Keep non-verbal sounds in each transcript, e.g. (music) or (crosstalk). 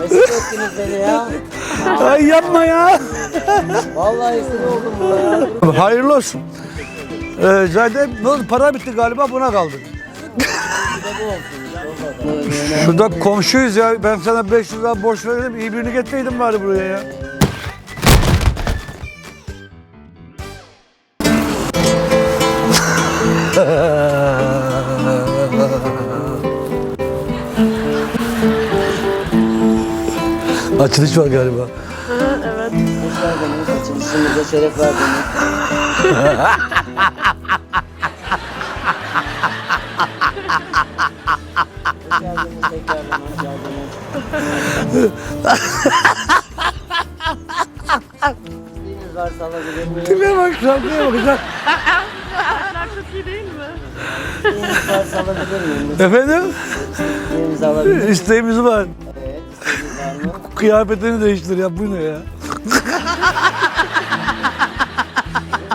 Mesut ettiniz beni ya. Ay yapma ya. Vallahi esir oldum burada. Hayırlı olsun. Ee, zaten? Para bitti galiba buna kaldık. Şurada komşuyuz ya. Ben sana 500 lira borç verdim. İyi birini getireydim bari buraya ya. (laughs) Açılış var galiba. Hoş geldiniz. Açılışımıza şeref verdiniz. Hoş geldiniz tekrardan hoş geldiniz. İstediğiniz varsa alabilir miyim? Tipe bak, şarkıya bak. Efendim? İstediğinizi alabilir miyim? İsteğimiz var. Evet. İstediğiniz var mı? Kıyafetini değiştir ya. Bu ne ya? Ne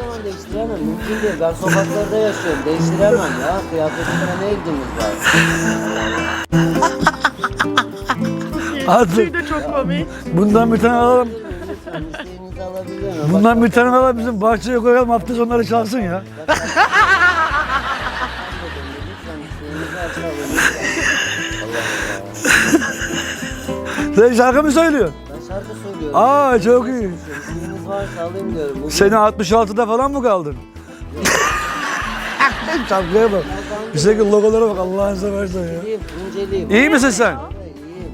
zaman değiştiremem? Mümkün değil. Ben sokaklarda yaşıyorum. Değiştiremem ya. Kıyafetimle ne ilgimiz var? Hadi. de çok komik. Bundan bir tane alalım. Alabilir miyim? Bundan bir tane alalım bizim bahçeye koyalım hafta sonları çalsın ya. (laughs) Sen şarkı mı söylüyorsun? Ben şarkı söylüyorum. Aa çok iyi. İsteğiniz varsa alayım diyorum. Bugün Seni 66'da falan mı kaldın? (laughs) Şarkıya bak. Güzel logolara bak Allah'ın seversen ya. İyiyim, inceliyim. İyi misin sen? İyiyim.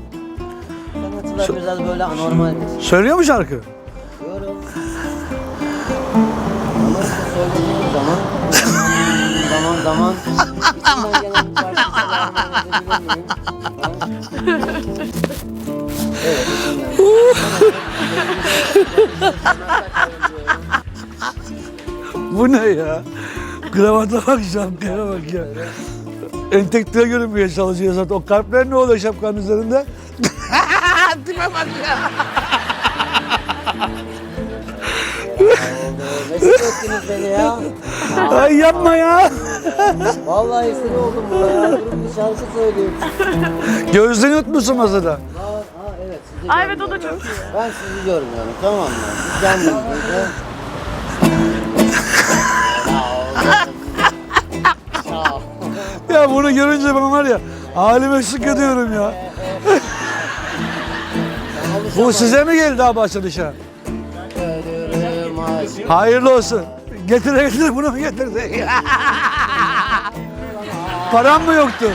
Sanatçılar biraz böyle anormaldir. Söylüyor mu şarkı? Diyorum. Ama işte söylediğim zaman (laughs) zaman zaman (laughs) Bu ne ya? Kravata bak şapkaya bak ya. Entekte görünmeye çalışıyor zaten. O kalpler ne oluyor şapkanın üzerinde? (laughs) Tipe bak ya. Mesut ettiniz beni ya. Ay yapma ya. Vallahi esir oldum burada ya. Durun bir şarkı söyleyeyim. Gözlerini yutmuşsun masada. Aa, aa evet sizi Ay evet o da çok Ben sizi görmüyorum tamam mı? Siz kendiniz de. Ya bunu görünce ben var ya halime şık ediyorum ya. Bu size mi geldi abi açılışa? Hayırlı olsun. Getire getire bunu mu getirdi? (laughs) Param mı yoktu?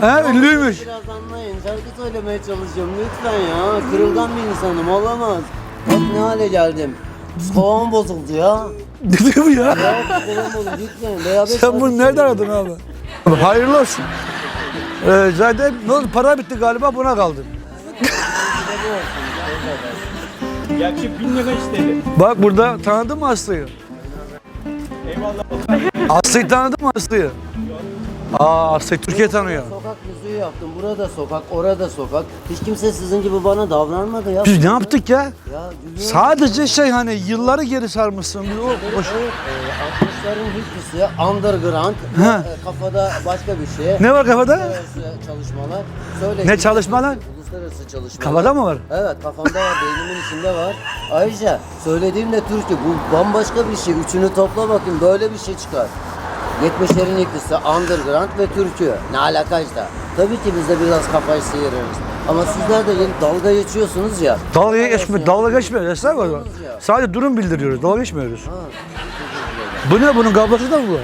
He ünlüymüş. Biraz anlayın. Şarkı söylemeye çalışıyorum lütfen ya. Kırılgan bir insanım olamaz. Bak ne hale geldim. Psikologum bozuldu ya. (laughs) Dedi bu ya. Ya psikologum bozuldu lütfen. Beraber Sen şarkı bunu nereden aradın abi? Hayırlı olsun. Ee, zaten ne oldu? Para bitti galiba buna kaldın. Yaklaşık bin lira istedi. Bak burada tanıdın mı Aslı'yı? Eyvallah. Aslı'yı tanıdın mı Aslı'yı? Aa Aslı Türkiye tanıyor. Sokak müziği yaptım. Burada sokak, orada sokak. Hiç kimse sizin gibi bana davranmadı ya. Biz ne yaptık ya? Ya gülüyorum. Sadece şey hani yılları geri sarmışsın. Bir O, boş- Evet, e, 60'ların hiçbirisi underground, Ha. e, kafada başka bir şey. Ne var kafada? Uluslararası çalışmalar. Söyle. Ne çalışmalar? Uluslararası çalışmalar. Kafada mı var? Evet kafamda var, beynimin içinde var. Ayrıca söylediğim de Türkçe. Bu bambaşka bir şey. Üçünü topla bakayım böyle bir şey çıkar. 70'lerin ikisi underground ve türkü. Ne alakaysa. Tabii ki biz de biraz kafayı sıyırırız. Ama sizler de gelip dalga geçiyorsunuz ya. Dalga geçme, dalga geçmiyoruz. Estağfurullah. Sadece durum bildiriyoruz. Dalga geçmiyoruz. Ha, Bu ne? Bunun kablosu da mı var?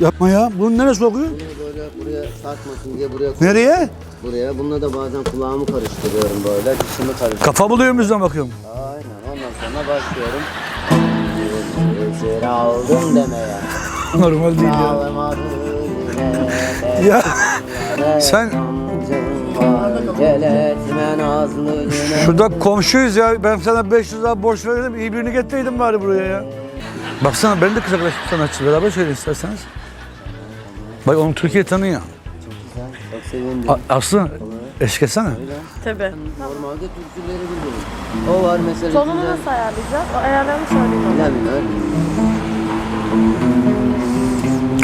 Yapma ya. Bunun neresi sokuyor? bunu böyle buraya sarkmasın diye buraya koy- Nereye? Buraya. Bununla da bazen kulağımı karıştırıyorum böyle. Dişimi karıştırıyorum. Kafa buluyor muyuz bakıyorum. Aynen. Ondan sonra başlıyorum. Üzeri aldım demeye. Normal değil ya. Ya (laughs) sen şurada komşuyuz ya. Ben sana 500 lira borç verdim. İyi birini getireydim bari buraya ya. Baksana ben de kız arkadaşım sanatçı. Beraber söyleyin isterseniz. Bak onu Türkiye tanıyor. Çok sevindim. A- Aslı eşkesene. Tabii. Normalde türküleri bilirim. O var mesela. Tonunu güzel- nasıl ayarlayacağız? O ayarlarını söyleyeyim ona.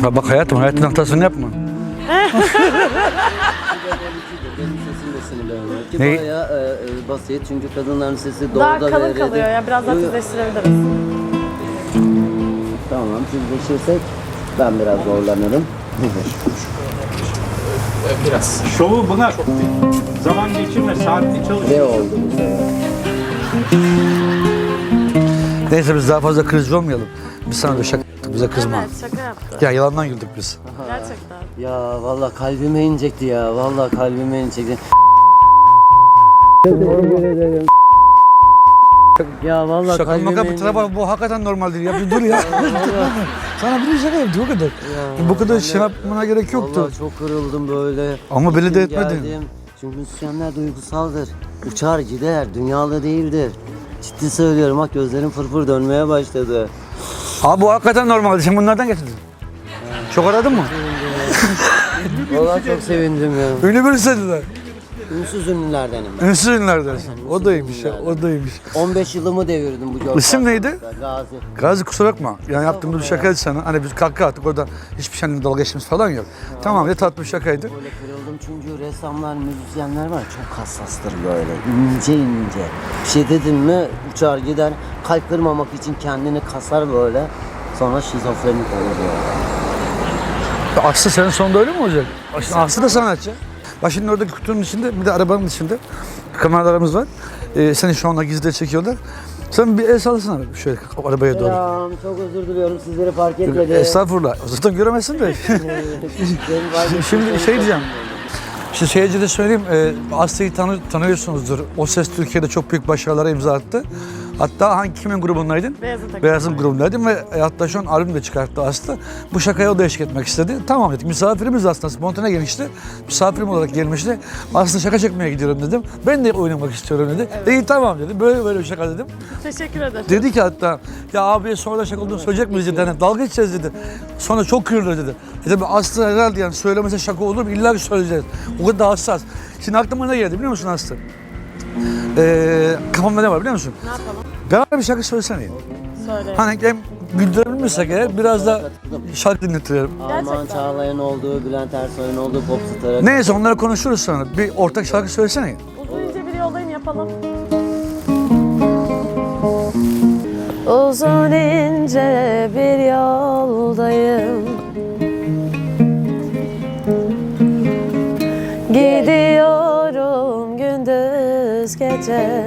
Ha bak hayatım hayatın hatasını yapma. Benim sesim de sinirleniyor. Ki Ne? bayağı e, e, basit çünkü kadınların sesi Daha doğuda kalın ve kalıyor ya. Biraz daha titreştirebiliriz. Tamam tizleşirsek ben biraz zorlanırım. Biraz. Şovu buna zaman geçirme, saatli çalış. ne oldu bu sefer? Neyse biz daha fazla kırıcı olmayalım. Biz sana da şaka yaptık, bize kızma. Evet şaka yaptı. Ya yalandan güldük biz. Gerçekten. Ya vallahi kalbime inecekti ya. Vallahi kalbime inecekti. Ya vallahi Şaka kalbime maka bir tarafa bu hakikaten normal değil ya bir dur ya. (laughs) Sana bir şaka yaptım o kadar. bu kadar şey yapmana gerek yoktu. Vallahi çok kırıldım böyle. Ama belli de etmedin. geldim. Çünkü müzisyenler duygusaldır. Uçar gider, dünyalı değildir. Ciddi söylüyorum bak gözlerim fırfır dönmeye başladı. Abi bu hakikaten normal. Sen bunlardan getirdin. Çok aradın mı? Vallahi çok sevindim ya. Ünlü birisi dediler. Ünsüz ünlülerdenim ben. Ünsüz ünlüler dersin. O da iyiymiş ya. O da iyiymiş. 15 yılımı devirdim bu George İsim neydi? Gazi. Gazi kusura bakma. Yani yaptığımız bir şakaydı sana. Hani biz kahkaha attık orada hiçbir şeyle dalga geçtiğimiz falan yok. Tamam ya tatlı bir şakaydı. Böyle kırıldım çünkü ressamlar, müzisyenler var çok hassastır böyle. ince ince. Bir şey dedim mi uçar gider. Kalp kırmamak için kendini kasar böyle. Sonra şizofrenik olur. Aslı senin sonunda öyle mi olacak? Aslı da sanatçı. Şimdi oradaki kutunun içinde bir de arabanın içinde kameralarımız var. Ee, seni şu anda gizlice çekiyorlar. Sen bir el sallasana şöyle arabaya doğru. Selam, çok özür diliyorum sizleri fark etmedim. Estağfurullah. Zaten göremezsin de. (laughs) (laughs) Şimdi şey diyeceğim. Şimdi seyirci de söyleyeyim. E, Aslı'yı tanı, tanıyorsunuzdur. O Ses Türkiye'de çok büyük başarılara imza attı. Hatta hangi kimin grubundaydın? Beyazıt. Beyaz'ın grubundaydım ve hatta şu an albüm de çıkarttı Aslı. Bu şakaya o da eşlik etmek istedi. Tamam dedik. Misafirimiz aslında spontane gelmişti. Misafirim olarak gelmişti. Aslında şaka çekmeye gidiyorum dedim. Ben de oynamak istiyorum dedi. İyi tamam dedi. Böyle böyle bir şaka dedim. Teşekkür ederim. Dedi ki hatta ya abiye sonradan şaka olduğunu söyleyecek miyiz dedi. Hani dalga geçeceğiz dedi. Sonra çok kırılır dedi. E tabi Aslı herhalde yani söylemese şaka olur mu? İlla ki söyleyeceğiz. O kadar hassas. Şimdi aklıma ne geldi biliyor musun Aslı? Ee, kafamda ne var biliyor musun? Ne yapalım? Beraber bir şarkı söylesene. Söyle. Hani hem güldürebilmişsek eğer biraz da şarkı dinletirim. Alman Gerçekten. Çağlayan olduğu, Bülent Ersoy'un olduğu pop starı. Neyse onları konuşuruz sonra. Bir ortak şarkı söylesene. Uzun ince bir yoldayım yapalım. Uzun ince bir yoldayım Gidiyorum gündüz gece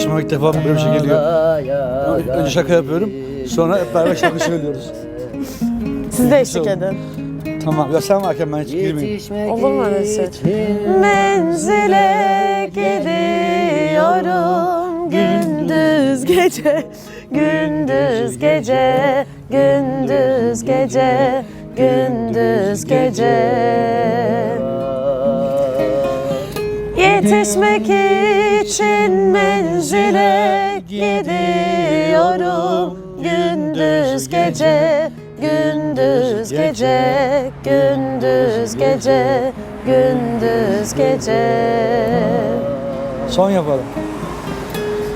Başıma ilk defa böyle bir şey geliyor. Önce şaka yapıyorum. Sonra hep beraber şarkı söylüyoruz. Siz de eşlik edin. Tamam ya sen varken ben hiç girmeyeyim. Olur mu öyle şey? Menzile gidiyorum gündüz gece gündüz gece gündüz gece gündüz gece Yetişmek için menzile gidiyorum. Gündüz gece gündüz gece gündüz gece gündüz gece. Son yapalım.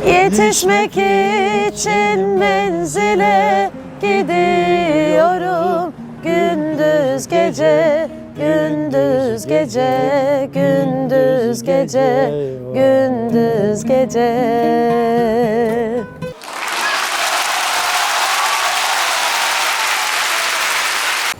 Yetişmek için menzile gidiyorum. Gündüz gece gündüz gece gündüz gece gündüz gece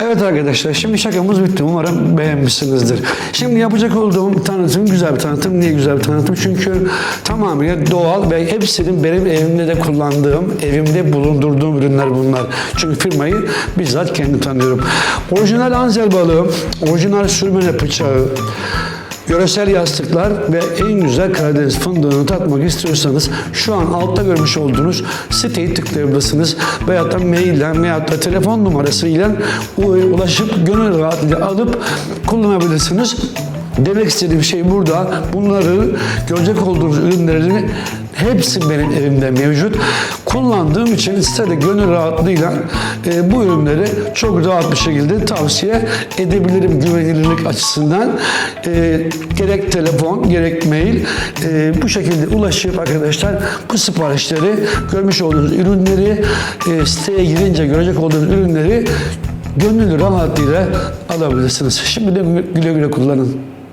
Evet arkadaşlar şimdi şakamız bitti. Umarım beğenmişsinizdir. Şimdi yapacak olduğum tanıtım güzel bir tanıtım. Niye güzel bir tanıtım? Çünkü tamamıyla doğal ve hepsinin benim evimde de kullandığım, evimde bulundurduğum ürünler bunlar. Çünkü firmayı bizzat kendim tanıyorum. Orijinal anzel balığı, orijinal sürmene bıçağı, Yöresel yastıklar ve en güzel Karadeniz fındığını tatmak istiyorsanız şu an altta görmüş olduğunuz siteyi tıklayabilirsiniz. Veyahut da maille veyahut da telefon numarasıyla ulaşıp gönül rahatlığıyla alıp kullanabilirsiniz. Demek istediğim şey burada bunları görecek olduğunuz ürünlerin hepsi benim evimde mevcut. Kullandığım için size de gönül rahatlığıyla e, bu ürünleri çok rahat bir şekilde tavsiye edebilirim güvenilirlik açısından. E, gerek telefon gerek mail e, bu şekilde ulaşıp arkadaşlar bu siparişleri görmüş olduğunuz ürünleri e, siteye girince görecek olduğunuz ürünleri gönül rahatlığıyla alabilirsiniz. Şimdi de güle güle kullanın.